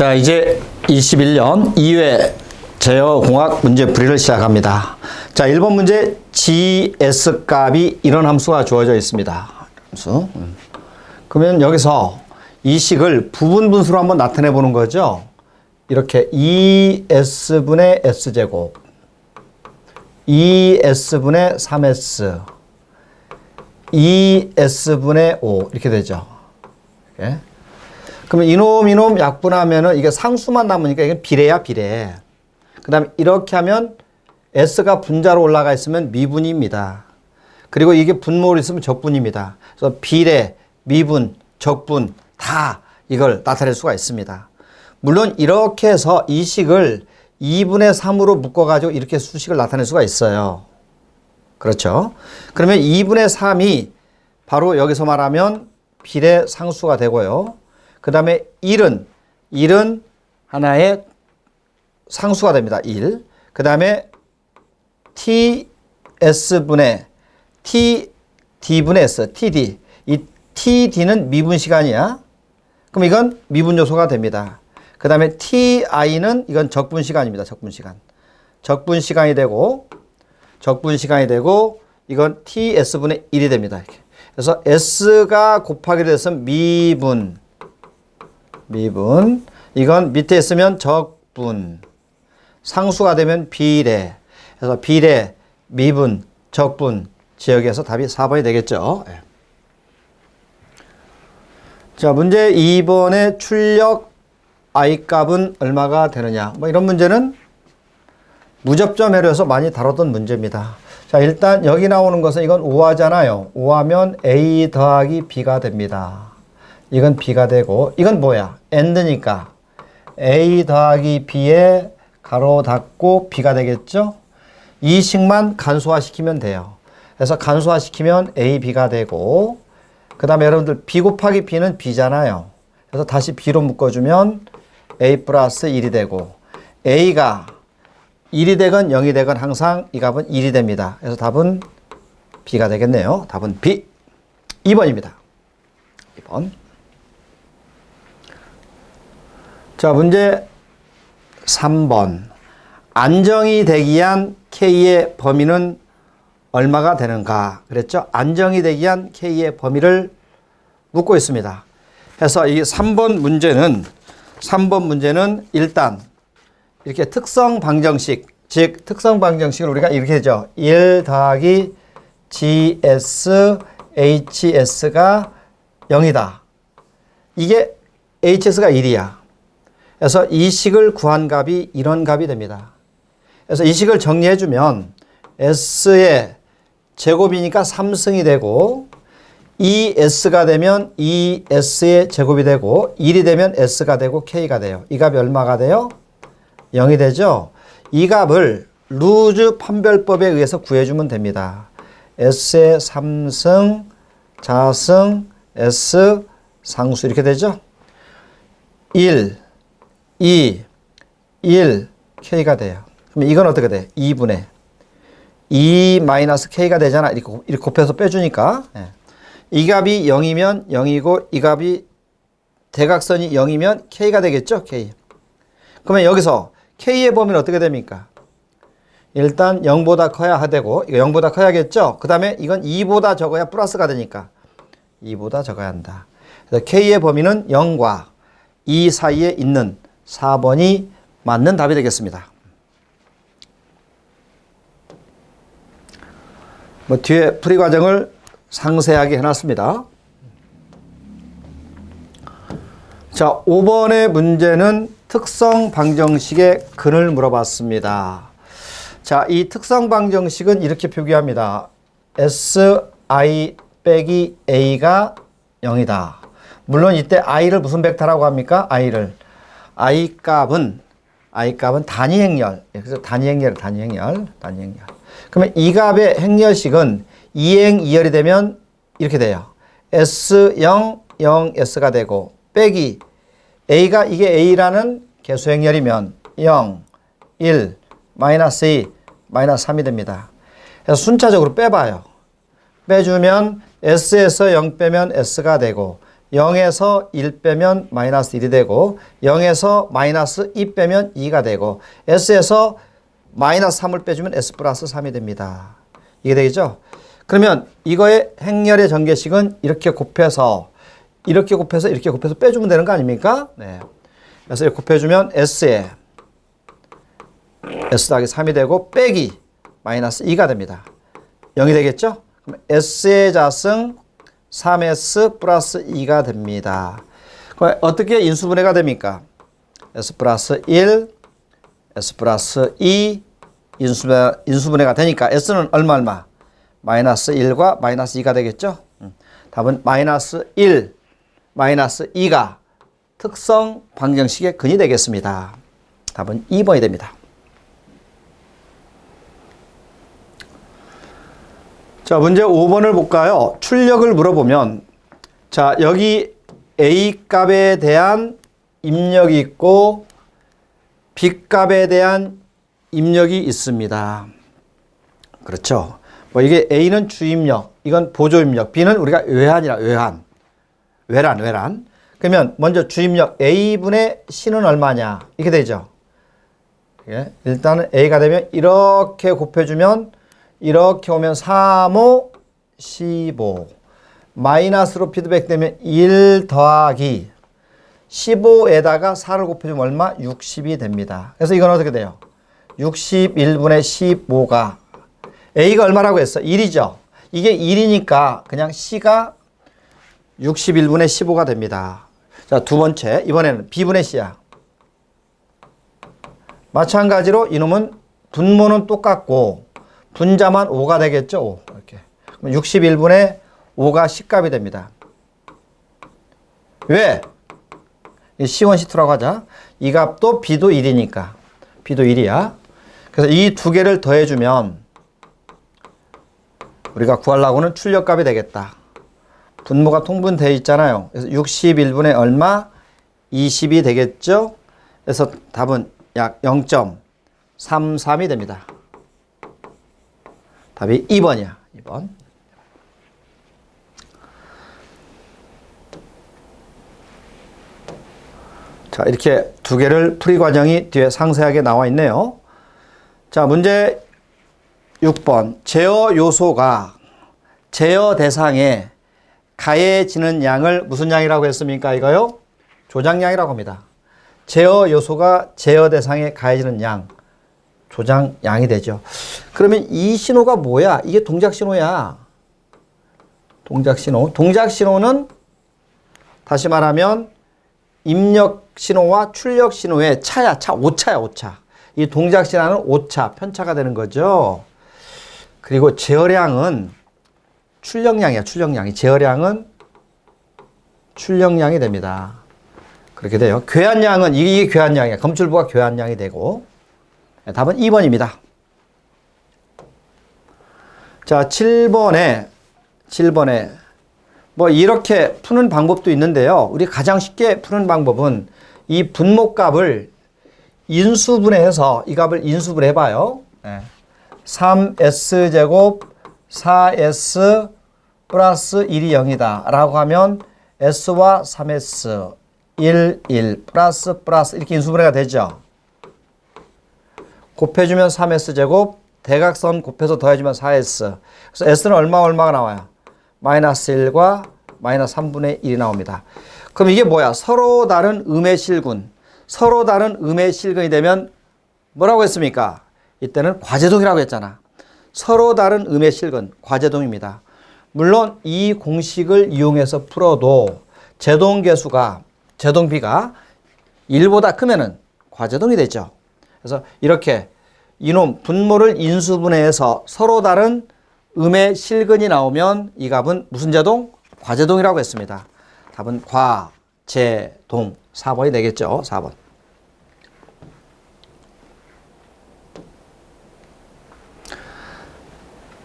자, 이제 21년 2회 제어공학 문제 풀이를 시작합니다. 자, 1번 문제 GS 값이 이런 함수가 주어져 있습니다. 함수. 음. 그러면 여기서 이 식을 부분 분수로 한번 나타내 보는 거죠. 이렇게 2S분의 S제곱 2S분의 3S 2S분의 5 이렇게 되죠. 이렇게. 그러면 이놈 이놈 약분하면은 이게 상수만 남으니까 이게 비례야 비례. 그다음에 이렇게 하면 s가 분자로 올라가 있으면 미분입니다. 그리고 이게 분모로 있으면 적분입니다. 그래서 비례, 미분, 적분 다 이걸 나타낼 수가 있습니다. 물론 이렇게 해서 이 식을 2분의 3으로 묶어가지고 이렇게 수식을 나타낼 수가 있어요. 그렇죠? 그러면 2분의 3이 바로 여기서 말하면 비례 상수가 되고요. 그 다음에 1은, 1은 하나의 상수가 됩니다. 1. 그 다음에 TS분의 T, D분의 S, TD. 이 TD는 미분 시간이야. 그럼 이건 미분 요소가 됩니다. 그 다음에 TI는 이건 적분 시간입니다. 적분 시간. 적분 시간이 되고, 적분 시간이 되고, 이건 TS분의 1이 됩니다. 이렇게. 그래서 S가 곱하기 돼서 미분, 미분. 이건 밑에 있으면 적분. 상수가 되면 비례. 그래서 비례, 미분, 적분 지역에서 답이 4번이 되겠죠. 예. 자, 문제 2번의 출력 i 값은 얼마가 되느냐. 뭐 이런 문제는 무접점 회로에서 많이 다뤘던 문제입니다. 자, 일단 여기 나오는 것은 이건 5하잖아요. 5하면 a 더하기 b가 됩니다. 이건 b가 되고 이건 뭐야? And니까 a 더하기 b에 가로 닫고 b가 되겠죠? 이 식만 간소화시키면 돼요. 그래서 간소화시키면 a, b가 되고 그 다음에 여러분들 b 곱하기 b는 b잖아요. 그래서 다시 b로 묶어주면 a 플러스 1이 되고 a가 1이 되건 0이 되건 항상 이 값은 1이 됩니다. 그래서 답은 b가 되겠네요. 답은 b. 2번입니다. 2번. 자, 문제 3번. 안정이 되기 위한 K의 범위는 얼마가 되는가? 그랬죠? 안정이 되기 위한 K의 범위를 묻고 있습니다. 그래서 이 3번 문제는 3번 문제는 일단 이렇게 특성 방정식, 즉 특성 방정식을 우리가 이렇게 하죠. 1 더하기 GS HS가 0이다. 이게 HS가 1이야. 그래서 이 식을 구한 값이 이런 값이 됩니다. 그래서 이 식을 정리해 주면 S의 제곱이니까 3승이 되고 2S가 되면 2S의 제곱이 되고 1이 되면 S가 되고 K가 돼요. 이 값이 얼마가 돼요? 0이 되죠. 이 값을 루즈 판별법에 의해서 구해주면 됩니다. S의 3승, 자승, S 상수 이렇게 되죠. 1, 2, 1, K가 돼요. 그럼 이건 어떻게 돼? 2분의 2 마이너스 K가 되잖아. 이렇게, 이렇게 곱해서 빼주니까. 예. 이 값이 0이면 0이고 이 값이 대각선이 0이면 K가 되겠죠? K. 그러면 여기서 K의 범위는 어떻게 됩니까? 일단 0보다 커야 되고 이거 0보다 커야겠죠? 그 다음에 이건 2보다 적어야 플러스가 되니까 2보다 적어야 한다. 그래서 K의 범위는 0과 2 사이에 있는 4번이 맞는 답이 되겠습니다. 뭐 뒤에 풀이 과정을 상세하게 해놨습니다. 자, 5번의 문제는 특성 방정식의 근을 물어봤습니다. 자, 이 특성 방정식은 이렇게 표기합니다. si 빼기 a가 0이다. 물론 이때 i를 무슨 벡터라고 합니까? i를 i 값은 i 값은 단위 행렬. 그래서 단위 행렬, 단위 행렬, 단위 행렬. 그러면 이 값의 행렬식은 2행 2열이 되면 이렇게 돼요. S0, 0S가 되고 빼기 A가 이게 A라는 개수 행렬이면 0, 1, 마이너스 2, 마이너스 3이 됩니다. 그래서 순차적으로 빼봐요. 빼주면 S에서 0 빼면 S가 되고 0에서 1 빼면 마이너스 1이 되고 0에서 마이너스 2 빼면 2가 되고 S에서 마이너스 3을 빼주면 S 플러스 3이 됩니다. 이게 되겠죠? 그러면 이거의 행렬의 전개식은 이렇게 곱해서 이렇게 곱해서 이렇게 곱해서 빼주면 되는 거 아닙니까? 네. 그래서 이렇게 곱해주면 S에 S 더하기 3이 되고 빼기 마이너스 2가 됩니다. 0이 되겠죠? 그럼 S의 자승 3S 플러스 2가 됩니다. 어떻게 인수분해가 됩니까? S 플러스 1, S 플러스 2 인수분해, 인수분해가 되니까 S는 얼마 얼마? 마이너스 1과 마이너스 2가 되겠죠? 음. 답은 마이너스 1, 마이너스 2가 특성 방정식의 근이 되겠습니다. 답은 2번이 됩니다. 자, 문제 5번을 볼까요? 출력을 물어보면, 자, 여기 A 값에 대한 입력이 있고, B 값에 대한 입력이 있습니다. 그렇죠. 뭐 이게 A는 주입력, 이건 보조입력, B는 우리가 외환이라 외환. 외란, 외란. 그러면 먼저 주입력 A분의 C는 얼마냐? 이렇게 되죠. 예. 일단은 A가 되면 이렇게 곱해주면 이렇게 오면 3, 5, 15. 마이너스로 피드백 되면 1 더하기 15에다가 4를 곱해주면 얼마? 60이 됩니다. 그래서 이건 어떻게 돼요? 61분의 15가 A가 얼마라고 했어? 1이죠. 이게 1이니까 그냥 C가 61분의 15가 됩니다. 자, 두 번째. 이번에는 B분의 C야. 마찬가지로 이놈은 분모는 똑같고 분자만 5가 되겠죠. 5. 이렇게. 그럼 61분의 5가 C값이 됩니다. 왜? C1, C2라고 하자. 이 값도 B도 1이니까. B도 1이야. 그래서 이 두 개를 더해주면 우리가 구하려고는 출력값이 되겠다. 분모가 통분되어 있잖아요. 그래서 61분의 얼마? 20이 되겠죠? 그래서 답은 약 0.33이 됩니다. 답이 2번이야. 2번. 자, 이렇게 두 개를 풀이 과정이 뒤에 상세하게 나와 있네요. 자, 문제 6번. 제어 요소가 제어 대상에 가해지는 양을 무슨 양이라고 했습니까? 이거요? 조장량이라고 합니다. 제어 요소가 제어 대상에 가해지는 양, 조장량이 되죠. 그러면 이 신호가 뭐야? 이게 동작 신호야. 동작 신호. 동작 신호는 다시 말하면 입력 신호와 출력 신호의 차야, 차, 오차야, 오차. 이 동작 신호는 오차, 편차가 되는 거죠. 그리고 제어량은 출력량이야, 출력량이. 제어량은 출력량이 됩니다. 그렇게 돼요. 괴한량은, 이게 괴한량이야. 검출부가 괴한량이 되고. 네, 답은 2번입니다. 자, 7번에, 7번에, 뭐, 이렇게 푸는 방법도 있는데요. 우리 가장 쉽게 푸는 방법은 이 분모값을 인수분해해서 이 값을 인수분해해봐요. 네. 3S제곱 4S 플러스 1이 0이다. 라고 하면 S와 3S 1, 1 플러스 플러스 이렇게 인수분해가 되죠. 곱해주면 3S제곱 대각선 곱해서 더해주면 4S 그래서 S는 얼마 얼마가 나와요? 마이너스 1과 마이너스 3분의 1이 나옵니다. 그럼 이게 뭐야? 서로 다른 음의 실군 서로 다른 음의 실근이 되면 뭐라고 했습니까? 이때는 과제동이라고 했잖아. 서로 다른 음의 실근, 과제동입니다. 물론 이 공식을 이용해서 풀어도 제동계수가, 제동비가 1보다 크면은 과제동이 되죠. 그래서 이렇게 이놈 분모를 인수분해해서 서로 다른 음의 실근이 나오면 이 값은 무슨 제동? 과제동이라고 했습니다. 답은 과, 제, 동. 4번이 되겠죠. 4번.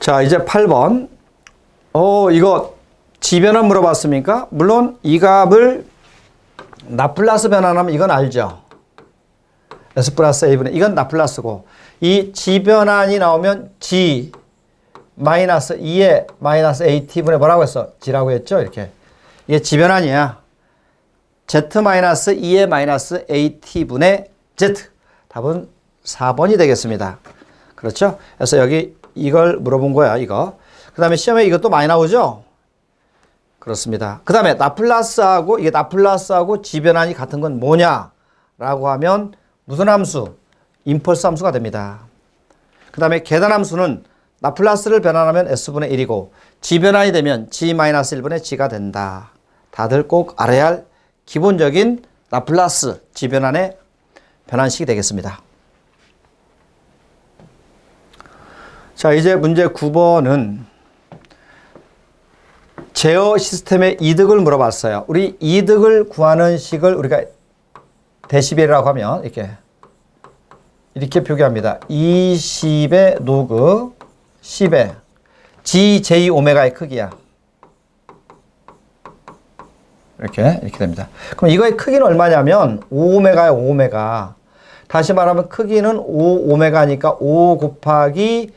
자, 이제 8번. 어, 이거 지변환 물어봤습니까? 물론 이 값을 나플라스 변환하면 이건 알죠. S 플러스 A분의 이건 나플라스고 이 지변환이 나오면 G 마이너스 2의 마이너스 AT분의 뭐라고 했어? G라고 했죠? 이렇게 이게 지변환이야. z-2의 마이너스 at분의 z. 답은 4번이 되겠습니다. 그렇죠? 그래서 여기 이걸 물어본 거야, 이거. 그 다음에 시험에 이것도 많이 나오죠? 그렇습니다. 그 다음에 나플라스하고, 이게 나플라스하고 지변환이 같은 건 뭐냐? 라고 하면 무슨 함수? 임펄스 함수가 됩니다. 그 다음에 계단 함수는 나플라스를 변환하면 s분의 1이고 지변환이 되면 g-1분의 g가 된다. 다들 꼭 알아야 할 기본적인 라플라스 지변환의 변환식이 되겠습니다. 자, 이제 문제 9번은 제어 시스템의 이득을 물어봤어요. 우리 이득을 구하는 식을 우리가 데시벨이라고 하면 이렇게 이렇게 표기합니다. 20의 노그 10의 GJ 오메가의 크기야. 이렇게 이렇게 됩니다. 그럼 이거의 크기는 얼마냐면 5오메가야 5오메가. 다시 말하면 크기는 5오메가니까 5 곱하기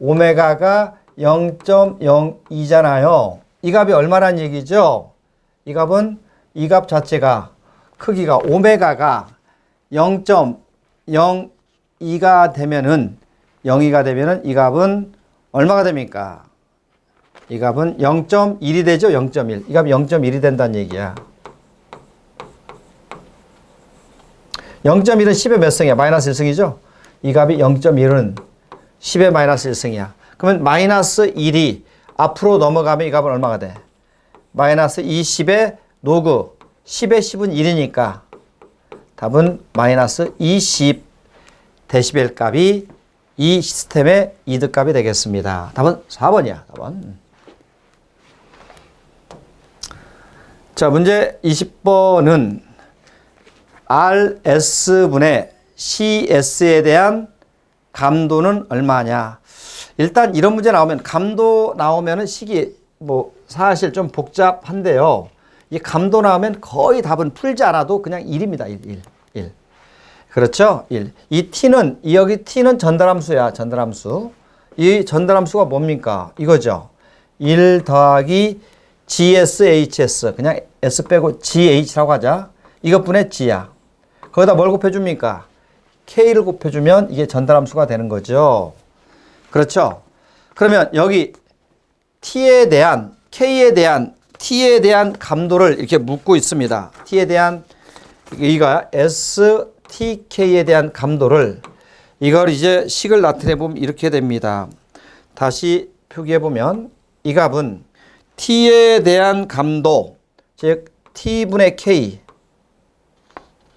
오메가가 0.02잖아요. 이 값이 얼마란 얘기죠? 이 값은 이 값 자체가 크기가 오메가가 0.02가 되면은 0이가 되면은 이 값은 얼마가 됩니까? 이 값은 0.1이 되죠? 0.1. 이 값이 0.1이 된다는 얘기야. 0.1은 10의 몇 승이야? 마이너스 1승이죠? 이 값이 0.1은 10의 마이너스 1승이야. 그러면 마이너스 1이 앞으로 넘어가면 이 값은 얼마가 돼? 마이너스 20의 노그 10의 10은 1이니까 답은 마이너스 20 데시벨 값이 이 시스템의 이득 값이 되겠습니다. 답은 4번이야. 4번. 자, 문제 20번은 RS분의 CS에 대한 감도는 얼마냐? 일단 이런 문제 나오면 감도 나오면은 식이 뭐 사실 좀 복잡한데요. 이 감도 나오면 거의 답은 풀지 않아도 그냥 1입니다. 1, 1, 1. 그렇죠? 1. 이 t는, 이 여기 t는 전달함수야. 전달함수. 이 전달함수가 뭡니까? 이거죠. 1 더하기 GSHS. 그냥 S 빼고 GH라고 하자. 이것분의 G야. 거기다 뭘 곱해줍니까? K를 곱해주면 이게 전달함수가 되는 거죠. 그렇죠? 그러면 여기 T에 대한, K에 대한, T에 대한 감도를 이렇게 묻고 있습니다. T에 대한, 이가 STK에 대한 감도를 이걸 이제 식을 나타내 보면 이렇게 됩니다. 다시 표기해 보면 이 값은 T에 대한 감도, 즉 T분의 K,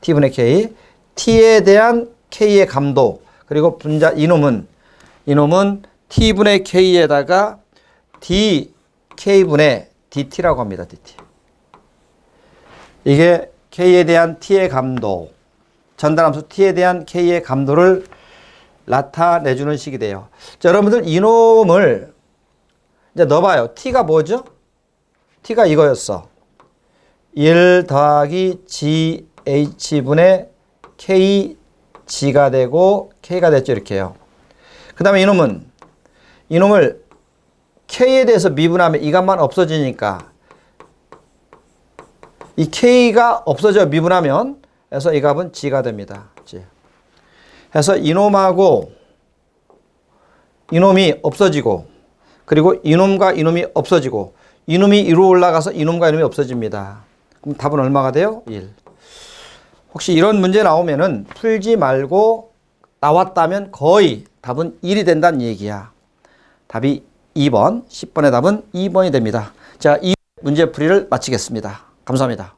T분의 K, T에 대한 K의 감도, 그리고 분자 이놈은 이놈은 T분의 K에다가 DK분의 DT라고 합니다. DT. 이게 K에 대한 T의 감도, 전달함수 T에 대한 K의 감도를 나타내주는 식이 돼요. 자, 여러분들 이놈을 이제 넣어봐요. T가 뭐죠? T가 이거였어. 1 더하기 GH분의 KG가 되고 K가 됐죠. 이렇게요. 그 다음에 이놈은 이놈을 K에 대해서 미분하면 이 값만 없어지니까 이 K가 없어져 미분하면 그래서 이 값은 G가 됩니다. G. 해서 이놈하고 이놈이 없어지고 그리고 이놈과 이놈이 없어지고 이놈이 위로 올라가서 이놈과 이놈이 없어집니다. 그럼 답은 얼마가 돼요? 1. 혹시 이런 문제 나오면은 풀지 말고 나왔다면 거의 답은 1이 된다는 얘기야. 답이 2번, 10번의 답은 2번이 됩니다. 자, 이 문제 풀이를 마치겠습니다. 감사합니다.